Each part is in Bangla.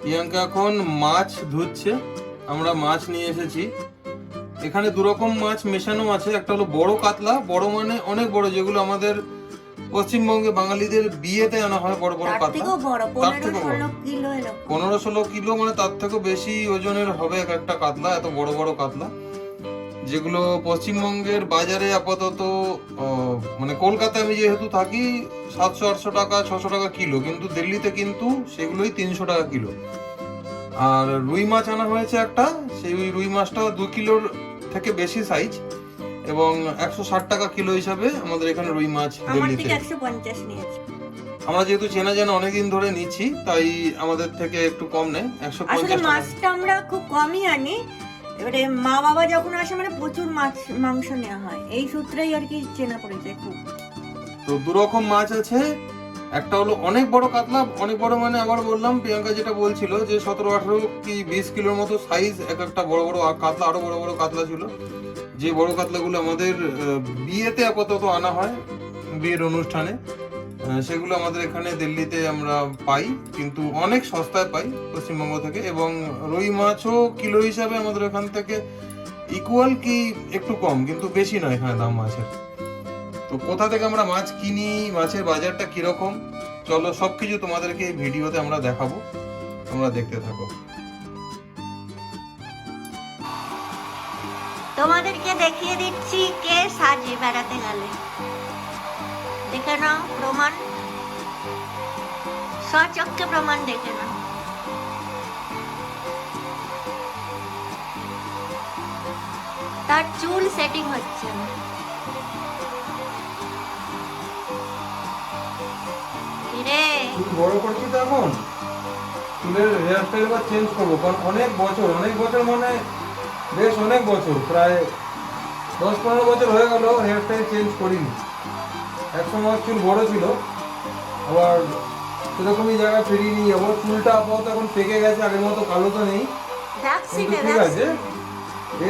প্রিয়াঙ্কা এখন মাছ ধুচ্ছে। আমরা মাছ নিয়ে এসেছি। এখানে দু রকম মাছ মেশানো আছে। একটা হলো বড় কাতলা। বড় মানে অনেক বড় যেগুলো আমাদের পশ্চিমবঙ্গে বাঙালিদের বিয়েতে আনা হয় বড় বড় কাতলা। তার বড়। কিলো পনেরো ষোলো কিলো মানে তার থেকেও বেশি ওজনের হবে এক একটা কাতলা এত বড় বড় কাতলা। যেগুলো পশ্চিমবঙ্গের বাজারে আপাতত মানে কলকাতায় আমি যেহেতু থাকি সাতশো আটশো টাকা ছশো টাকা কিলো কিন্তু দিল্লিতে কিন্তু সেগুলোই তিনশো টাকা কিলো। আর রুই মাছ আনা হয়েছে একটা সেই রুই মাছটা দু কিলোর থেকে বেশি সাইজ এবং একশো ষাট টাকা কিলো হিসাবে আমাদের এখানে রুই মাছ দিল্লিতে। আমরা যেহেতু চেনা জানা অনেকদিন ধরে নিচ্ছি তাই আমাদের থেকে একটু কম নেয় একশো পঞ্চাশ মাছটা আমরা খুব কমই আনি এবারে মা বাবা যখন আসে মানে প্রচুর মাছ, মাংস নেওয়া হয়। এই সূত্রেই আর কি চেনা পড়েছে খুব। তো দু রকম মাছ আছে। একটা হলো অনেক বড় কাতলা, অনেক বড় মানে আবার বললাম, প্রিয়াঙ্কা যেটা বলছিল যে সতেরো, আঠারো কি বিশ কিলোর মতো সাইজ এক একটা বড় বড় কাতলা, আরও বড় বড় কাতলা ছিল। যে বড় কাতলাগুলো আমাদের বিয়েতে আপাতত আনা হয়, বিয়ের অনুষ্ঠানে। সেগুলো আমাদের এখানে দিল্লিতে আমরা পাই, কিন্তু অনেক সস্তায় পাই পশ্চিমবঙ্গ থেকে, এবং রুই মাছও কিলো হিসাবে আমাদের এখান থেকে ইকুয়াল কি একটু কম, কিন্তু বেশি নয় এখানে দাম মাছের। তো কোথা থেকে আমরা মাছ কিনি, মাছের বাজারটা কীরকম, চলো সব কিছু তোমাদেরকে এই ভিডিওতে আমরা দেখাবো, তোমরা দেখতে থাকো। তোমাদেরকে দেখিয়ে দিচ্ছি কে সাজে বেড়াতে গেলে। দেখে নাও, প্রমাণ। সচক্ষে প্রমাণ দেখে নাও। তার চুল সেটিং হচ্ছে না। বড় করছি তো এখন। চুলের হেয়ার স্টাইল এবার চেঞ্জ করব, কারণ অনেক বছর অনেক বছর মানে বেশ অনেক বছর, প্রায় দশ পনেরো বছর হয়ে গেল হেয়ার স্টাইল চেঞ্জ করিনি। এক সময় চুল বড় ছিল। আবার সেরকমই জায়গা ফিরিয়ে নিয়ে যাব। চুলটা আপাতত এখন পেকে গেছে আগের মতো কালো তো নেই। ঠিক আছে।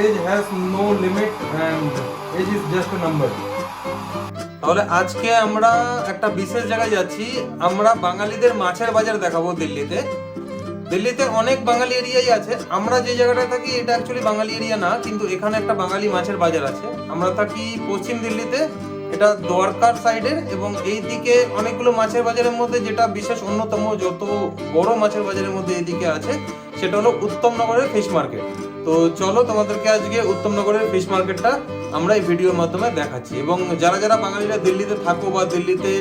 Age has no limit and age is just number তাহলে আজকে আমরা একটা বিশেষ জায়গায় যাচ্ছি। আমরা বাঙালিদের মাছের বাজার দেখাবো দিল্লিতে। দিল্লিতে অনেক বাঙালি এরিয়াই আছে। আমরা যে জায়গাটায় থাকি এটা অ্যাকচুয়ালি বাঙালি এরিয়া না কিন্তু এখানে একটা বাঙালি মাছের বাজার আছে। আমরা থাকি পশ্চিম দিল্লিতে। এটা দরকার সাইডের এবং এই দিকে অনেকগুলো মাছের বাজারের মধ্যে যেটা বিশেষ অন্যতম যত বড় মাছের বাজারের মধ্যে এদিকে আছে, সেটা হলো উত্তমনগরের ফিশ মার্কেট তো চলো তোমাদেরকে আজকে উত্তমনগরের ফিশ মার্কেটটা আমরা এই ভিডিওর মাধ্যমে দেখাচ্ছি। এবং যারা যারা বাঙালিরা দিল্লিতে থাকো বা দিল্লিতে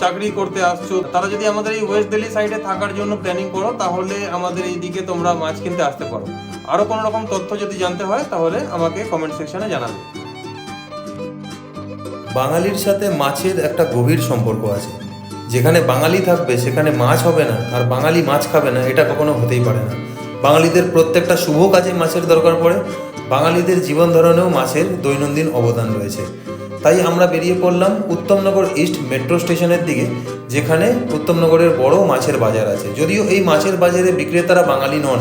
চাকরি করতে আসছো, তারা যদি আমাদের এই ওয়েস্ট দিল্লি সাইডে থাকার জন্য প্ল্যানিং করো, তাহলে আমাদের এই দিকে তোমরা মাছ কিনতে আসতে পারো। আরও কোনো রকম তথ্য যদি জানতে হয়, তাহলে আমাকে কমেন্ট সেকশনে জানাবে। বাঙালির সাথে মাছের একটা গভীর সম্পর্ক আছে। যেখানে বাঙালি থাকবে, সেখানে মাছ হবে না, আর বাঙালি মাছ খাবে না, এটা কখনো হতেই পারে না। বাঙালিদের প্রত্যেকটা শুভ কাজে মাছের দরকার পড়ে। বাঙালিদের জীবন ধারণেও মাছের দৈনন্দিন অবদান রয়েছে। তাই আমরা বেরিয়ে পড়লাম উত্তমনগর ইস্ট মেট্রো স্টেশনের দিকে, যেখানে উত্তমনগরের বড় মাছের বাজার আছে। যদিও এই মাছের বাজারে বিক্রেতারা বাঙালি নন,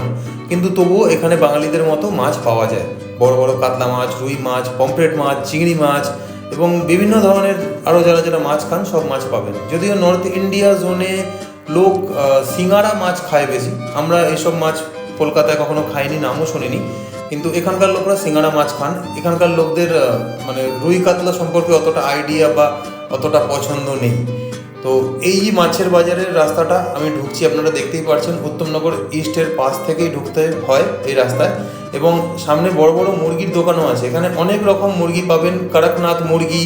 কিন্তু তবুও এখানে বাঙালিদের মতো মাছ পাওয়া যায়। বড় বড় কাতলা মাছ, রুই মাছ, পমফ্রেট মাছ, চিংড়ি মাছ এবং বিভিন্ন ধরনের আরও যারা যারা মাছ খান সব মাছ পাবেন। যদিও নর্থ ইন্ডিয়া জোনে লোক আহ, সিঙ্গারা মাছ খায় বেশি। আমরা এইসব মাছ কলকাতায় কখনো খাইনি নামও শুনিনি। কিন্তু এখানকার লোকরা সিঙ্গারা মাছ খান। এখানকার লোকদের মানে রুই কাতলা সম্পর্কে অতটা আইডিয়া বা অতটা পছন্দ নেই। তো এই মাছের বাজারের রাস্তাটা আমি ঢুকছি আপনারা দেখতেই পাচ্ছেন উত্তমনগর ইস্টের পাশ থেকেই ঢুকতে হয় এই রাস্তায়। এবং সামনে বড় বড় মুরগির দোকানও আছে। এখানে অনেক রকম মুরগি পাবেন, করকনাথ মুরগি,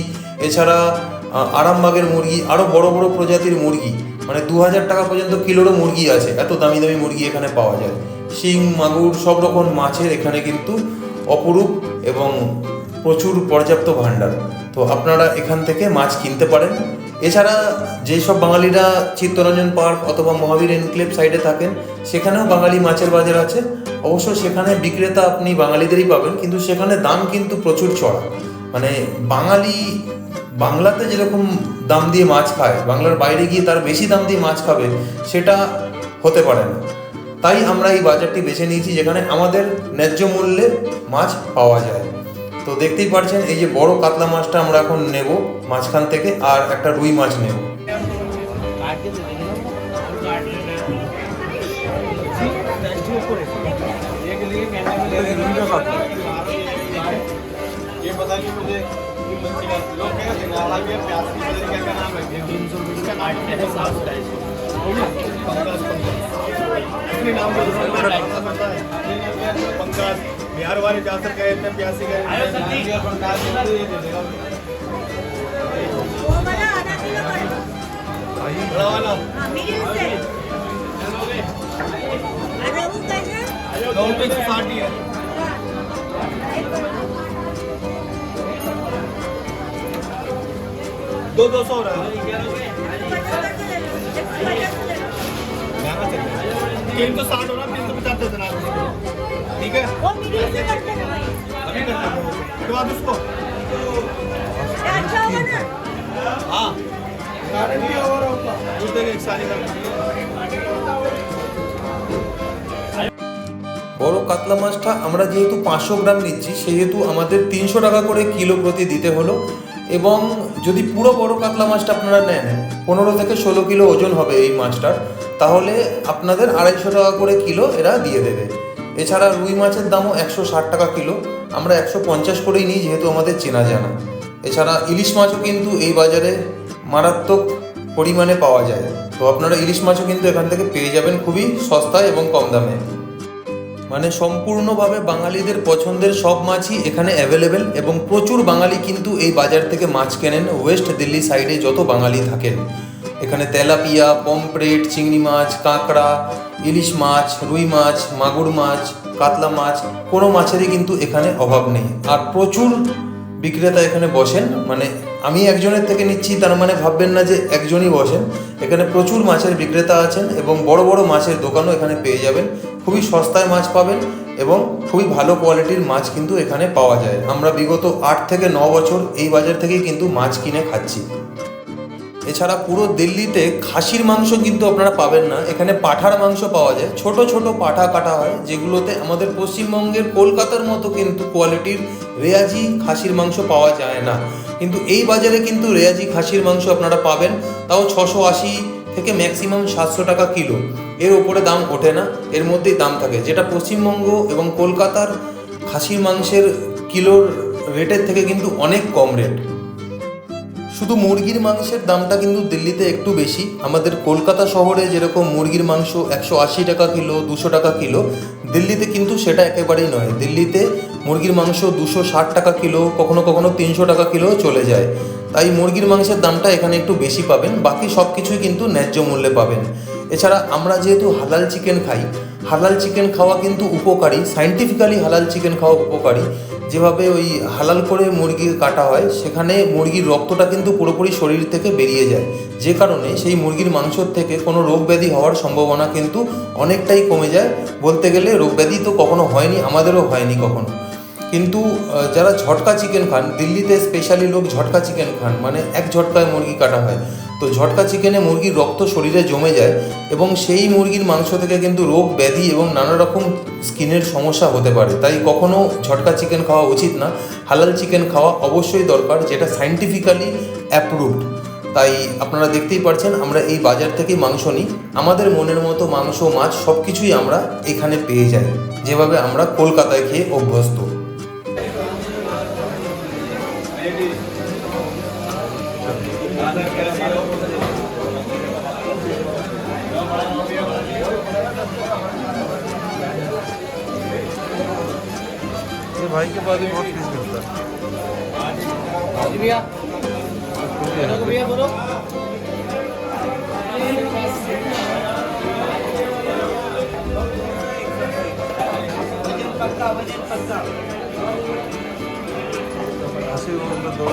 এছাড়া আরামবাগের মুরগি আরও বড় বড় প্রজাতির মুরগি। মানে দু হাজার টাকা পর্যন্ত কিলোরও মুরগি আছে, এত দামি দামি মুরগি এখানে পাওয়া যায়। শিং, মাগুর, সব রকম মাছের এখানে কিন্তু অপরূপ এবং প্রচুর পর্যাপ্ত ভাণ্ডার। তো আপনারা এখান থেকে মাছ কিনতে পারেন। এছাড়া যেসব বাঙালিরা চিত্তরঞ্জন পার্ক অথবা মহাবীর এনক্লেভ সাইডে থাকেন, সেখানেও বাঙালি মাছের বাজার আছে। অবশ্য সেখানে বিক্রেতা আপনি বাঙালিদেরই পাবেন, কিন্তু সেখানে দাম কিন্তু প্রচুর চড়া। মানে বাঙালি বাংলাতে যেরকম দাম দিয়ে মাছ খায়, বাংলার বাইরে গিয়ে তার বেশি দাম দিয়ে মাছ খাবে, সেটা হতে পারে না। তাই আমরা এই বাজারটি বেছে নিয়েছি, যেখানে আমাদের ন্যায্য মূল্যে মাছ পাওয়া যায়। তো দেখতেই পারছেন এই যে বড় কাতলা মাছটা আমরা এখন নেব মাঝখান থেকে আর একটা রুই মাছ নেব। नाम बिहार वाले जा सकते हैं इतने प्यासे गए दो दो सौ। हो। रहा है। तीन सौ साठ हो रहा है तीन सौ पचास देना। ठीक है वो मिडिल से करते ना भाई अभी करते हैं उसके बाद उसको ये अच्छा होगा ना हाँ दूध देंगे एक सारी का বড় কাতলা মাছটা আমরা যেহেতু পাঁচশো গ্রাম নিচ্ছি সেহেতু আমাদের তিনশো টাকা করে কিলো প্রতি দিতে হলো এবং যদি পুরো বড় কাতলা মাছটা আপনারা নেন পনেরো থেকে ষোলো কিলো ওজন হবে এই মাছটার তাহলে আপনাদের আড়াইশো টাকা করে কিলো এরা দিয়ে দেবে এছাড়া রুই মাছের দামও একশো ষাট টাকা কিলো। আমরা একশো পঞ্চাশ করেই নিই, যেহেতু আমাদের চেনা জানা। এছাড়া ইলিশ মাছও কিন্তু এই বাজারে মারাত্মক পরিমাণে পাওয়া যায়। তো আপনারা ইলিশ মাছও কিন্তু এখান থেকে পেয়ে যাবেন খুবই সস্তায় এবং কম দামে। মানে সম্পূর্ণভাবে বাঙালিদের পছন্দের সব মাছই এখানে অ্যাভেলেবেল এবং প্রচুর বাঙালি কিন্তু এই বাজার থেকে মাছ কেনেন। ওয়েস্ট দিল্লি সাইডে যত বাঙালি থাকেন এখানে তেলাপিয়া পমপ্লেট চিংড়ি মাছ, কাঁকড়া, ইলিশ মাছ, রুই মাছ, মাগুর মাছ, কাতলা মাছ, কোনো মাছেরই কিন্তু এখানে অভাব নেই। আর প্রচুর বিক্রেতা এখানে বসেন মানে আমি একজনের থেকে নিচ্ছি, তার মানে ভাববেন না যে একজনই বসেন। এখানে প্রচুর মাছের বিক্রেতা আছেন এবং বড় বড় মাছের দোকানও এখানে পেয়ে যাবেন। খুবই সস্তায় মাছ পাবেন এবং খুবই ভালো কোয়ালিটির মাছ কিন্তু এখানে পাওয়া যায়। আমরা বিগত আট থেকে ন বছর এই বাজার থেকেই কিন্তু মাছ কিনে খাচ্ছি। এছাড়া পুরো দিল্লিতে খাসির মাংস কিন্তু আপনারা পাবেন না। এখানে পাঠার মাংস পাওয়া যায়। ছোট ছোট পাঠা কাটা হয়, যেগুলোতে আমাদের পশ্চিমবঙ্গের কলকাতার মতো কিন্তু কোয়ালিটির রেয়াজি খাসির মাংস পাওয়া যায় না। কিন্তু এই বাজারে কিন্তু রেয়াজি খাসির মাংস আপনারা পাবেন। তাও ছশো আশি থেকে ম্যাক্সিমাম সাতশো টাকা কিলো। এর ওপরে দাম ওঠে না, এর মধ্যেই দাম থাকে। যেটা পশ্চিমবঙ্গ এবং কলকাতার খাসির মাংসের কিলোর রেটের থেকে কিন্তু অনেক কম রেট। শুধু মুরগির মাংসের দামটা কিন্তু দিল্লিতে একটু বেশি। আমাদের কলকাতা শহরে যেরকম মুরগির মাংস একশো আশি টাকা কিলো, দুশো টাকা কিলো, দিল্লিতে কিন্তু সেটা একেবারেই নয়। দিল্লিতে মুরগির মাংস দুশো ষাট টাকা কিলো, কখনো কখনো তিনশো টাকা কিলো চলে যায়। তাই মুরগির মাংসের দামটা এখানে একটু বেশি পাবেন, বাকি সব কিছুই কিন্তু ন্যায্য মূল্যে পাবেন। এছাড়া আমরা যেহেতু হালাল চিকেন খাই, হালাল চিকেন খাওয়া কিন্তু উপকারী, সাইন্টিফিক্যালি হালাল চিকেন খাওয়া উপকারী। যেভাবে ওই হালাল করে মুরগি কাটা হয়, সেখানে মুরগির রক্তটা কিন্তু পুরোপুরি শরীর থেকে বেরিয়ে যায়। যে কারণে সেই মুরগির মাংসর থেকে কোনো রোগ ব্যাধি হওয়ার সম্ভাবনা কিন্তু অনেকটাই কমে যায়। বলতে গেলে রোগ ব্যাধি তো কখনো হয়নি, আমাদেরও হয়নি কখনো। কিন্তু যারা ঝটকা চিকেন খান, দিল্লিতে স্পেশালি লোক ঝটকা চিকেন খান মানে এক ঝটকায় মুরগি কাটা হয়। তো ঝটকা চিকেনে মুরগির রক্ত শরীরে জমে যায় এবং সেই মুরগির মাংস থেকে কিন্তু রোগ, ব্যাধি এবং নানা রকম স্কিনের সমস্যা হতে পারে। তাই কখনো ঝটকা চিকেন খাওয়া উচিত না। হালাল চিকেন খাওয়া অবশ্যই দরকার, যেটা সাইন্টিফিক্যালি অ্যাপ্রুভড তাই আপনারা দেখতেই পারছেন, আমরা এই বাজার থেকে মাংস নিই। আমাদের মনের মতো মাংস, মাছ সব কিছুই আমরা এখানে পেয়ে যাই, যেভাবে আমরা কলকাতায় খেয়ে অভ্যস্ত। ये भाई के पास भी बहुत पीस मिलता है भैया भैया बोलो अस्सी रुपये दो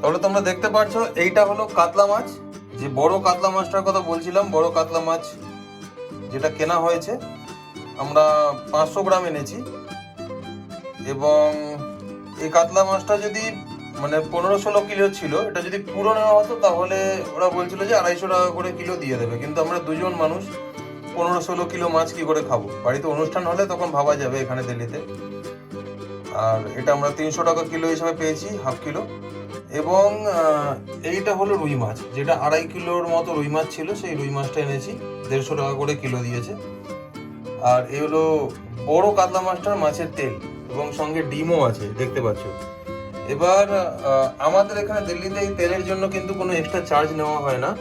তাহলে তোমরা দেখতে পাচ্ছ এইটা হলো কাতলা মাছ যে বড় কাতলা মাছটার কথা বলছিলাম, বড় কাতলা মাছ যেটা কেনা হয়েছে, আমরা পাঁচশো গ্রাম এনেছি। এবং এই কাতলা মাছটা যদি মানে পনেরো ষোলো কিলো ছিল, এটা যদি পুরো নেওয়া হতো, তাহলে ওরা বলছিল যে আড়াইশো টাকা করে কিলো দিয়ে দেবে। কিন্তু আমরা দুজন মানুষ, পনেরো ষোলো কিলো মাছ কি করে খাব? বাড়িতে অনুষ্ঠান হলে তখন ভাবা যাবে এখানে দিল্লিতে। আর এটা আমরা তিনশো টাকা কিলো হিসাবে পেয়েছি, হাফ কিলো। এবং এইটা হলো রুই মাছ। যেটা আড়াই কিলোর মতো রুই মাছ ছিল, সেই রুই মাছটা এনেছি। দেড়শো টাকা করে কিলো দিয়েছে। আর এই হলো বড় কাতলা মাছটার মাছের তেল, এবং সঙ্গে ডিমও আছে, দেখতে পাচ্ছ। এবার আমাদের এখানে দিল্লিতে এই তেলের জন্য কিন্তু কোনো এক্সট্রা চার্জ নেওয়া হয় না।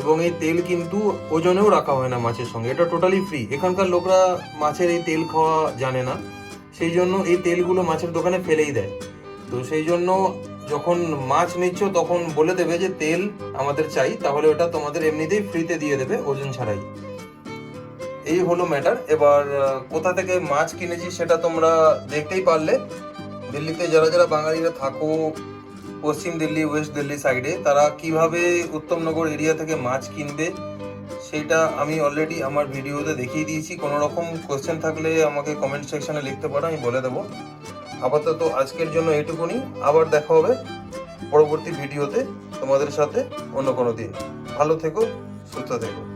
এবং এই তেল কিন্তু ওজনেও রাখা হয় না মাছের সঙ্গে। এটা টোটালি ফ্রি এখানকার লোকরা মাছের এই তেল খাওয়া জানে না। সেই জন্য এই তেলগুলো মাছের দোকানে ফেলেই দেয়। তো সেই জন্য যখন মাছ নিচ্ছ তখন বলে দেবে যে, তেল আমাদের চাই, তাহলে ওটা তোমাদের এমনিতেই ফ্রিতে দিয়ে দেবে, ওজন ছাড়াই। এই হলো ম্যাটার এবার কোথা থেকে মাছ কিনেছি সেটা তোমরা দেখতেই পারলে। দিল্লিতে যারা যারা বাঙালিরা থাকো, পশ্চিম দিল্লি, ওয়েস্ট দিল্লি সাইডে তারা কীভাবে উত্তমনগর এরিয়া থেকে মাছ কিনবে, সেটা আমি অলরেডি আমার ভিডিওতে দেখিয়ে দিয়েছি। কোনো রকম কোয়েশ্চেন থাকলে আমাকে কমেন্ট সেকশনে লিখতে পারো, আমি বলে দেবো। আপাতত আজকের জন্য এটুকুনি আবার দেখা হবে পরবর্তী ভিডিওতে তোমাদের সাথে অন্য কোনো দিন। ভালো থেকো, সুস্থ থেকো।